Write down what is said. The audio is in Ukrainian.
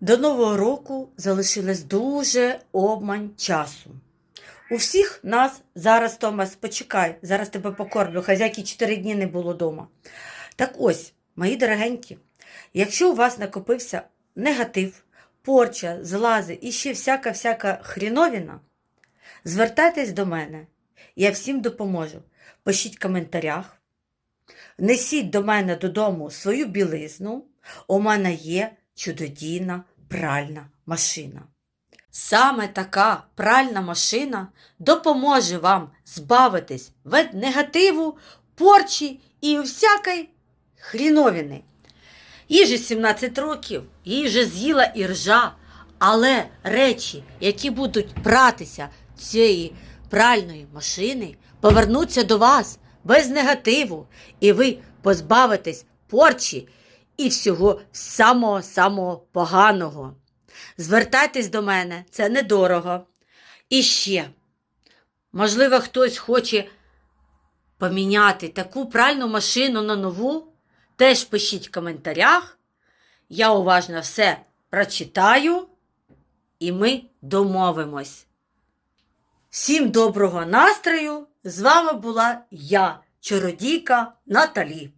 До Нового року залишилось дуже обмань часу. У всіх нас зараз, Томас, почекай, зараз тебе покормлю, хазяйки 4 дні не було вдома. Так ось, мої дорогенькі, якщо у вас накопився негатив, порча, злази і ще всяка-всяка хріновіна, звертайтесь до мене, я всім допоможу. Пишіть в коментарях, несіть до мене додому свою білизну, у мене є чудодійна пральна машина. Саме така пральна машина допоможе вам збавитись від негативу, порчі і всякої хріновини. Їй же 17 років, їй вже з'їла і ржа, але речі, які будуть пратися цієї пральної машини, повернуться до вас без негативу, і ви позбавитесь порчі і всього самого-самого поганого. Звертайтесь до мене, це недорого. І ще, можливо, хтось хоче поміняти таку пральну машину на нову, теж пишіть в коментарях. Я уважно все прочитаю, і ми домовимось. Всім доброго настрою! З вами була я, чародійка Наталі.